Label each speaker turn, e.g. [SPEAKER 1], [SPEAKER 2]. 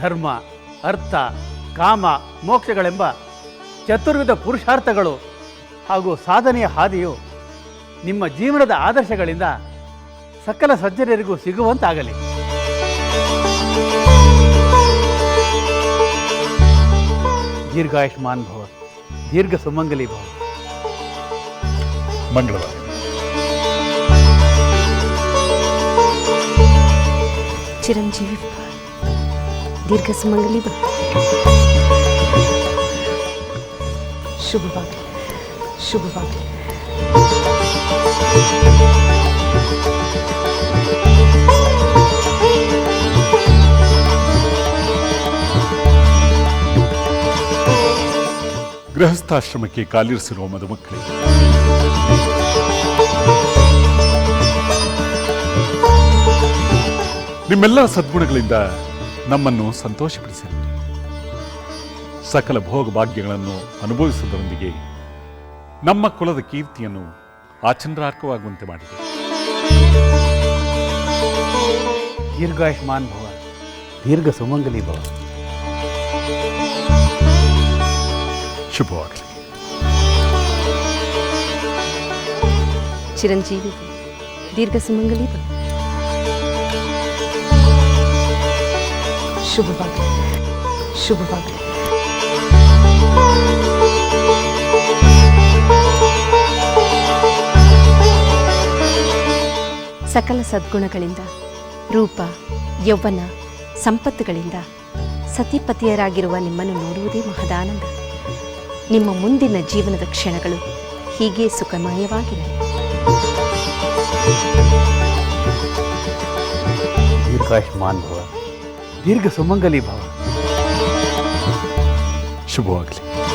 [SPEAKER 1] ಧರ್ಮ ಅರ್ಥ ಕಾಮ ಮೋಕ್ಷಗಳೆಂಬ ಚತುರ್ವಿಧ ಪುರುಷಾರ್ಥಗಳು ಹಾಗೂ ಸಾಧನೆಯ ಹಾದಿಯು ನಿಮ್ಮ ಜೀವನದ ಆದರ್ಶಗಳಿಂದ ಸಕಲ ಸಜ್ಜನರಿಗೂ ಸಿಗುವಂತಾಗಲಿ. ದೀರ್ಘಾಯುಷ್ಮಾನ್ ಭವ ದೀರ್ಘ ಸುಮಂಗಲಿ ಭವ.
[SPEAKER 2] ಮಂಗಳವಾರ.
[SPEAKER 3] ಚಿರಂಜೀವಿ ಭವ. ದೀರ್ಘ ಸುಮಂಗಲಿ ಭವ ಶುಭವಾಗಲಿ ಶುಭವಾಗಲಿ
[SPEAKER 2] ಗೃಹಸ್ಥಾಶ್ರಮಕ್ಕೆ ಕಾಲಿರಿಸಿರುವ ಮದುಮಕ್ಕಳಿಗೆ ನಿಮ್ಮೆಲ್ಲರ ಸದ್ಗುಣಗಳಿಂದ ನಮ್ಮನ್ನು ಸಂತೋಷಪಡಿಸಲಿ ಸಕಲ ಭೋಗ ಭಾಗ್ಯಗಳನ್ನು ಅನುಭವಿಸುವುದರೊಂದಿಗೆ ನಮ್ಮ ಕುಲದ ಕೀರ್ತಿಯನ್ನು ಆಚಂದ್ರಾರ್ಕವಾಗುವಂತೆ ಮಾಡಿದೆ
[SPEAKER 1] ದೀರ್ಘಾಯುಷ್ಮಾನ್ ಭವ ದೀರ್ಘ ಸುಮಂಗಲಿ ಭವ.
[SPEAKER 2] ಶುಭವಾಗಲಿ.
[SPEAKER 3] ಚಿರಂಜೀವಿ ದೀರ್ಘ ಸುಮಂಗಲಿ ಭವ. ಶುಭವಾಗಲಿ ಶುಭವಾಗಲಿ ಸಕಲ ಸದ್ಗುಣಗಳಿಂದ, ರೂಪ, ಯೌವನ, ಸಂಪತ್ತುಗಳಿಂದ ಸತಿಪತಿಯರಾಗಿರುವ ನಿಮ್ಮನ್ನು ನೋಡುವುದೇ ಮಹದಾನಂದ. ನಿಮ್ಮ ಮುಂದಿನ ಜೀವನದ ಕ್ಷಣಗಳು ಹೀಗೆ ಸುಖಮಯವಾಗಿರಲಿ.
[SPEAKER 1] ದೀರ್ಘಾಯುಷ್ಮಾನ್ ಭವ. ದೀರ್ಘ ಸುಮಂಗಲಿ ಭವ.
[SPEAKER 2] ಶುಭವಾಗಲಿ.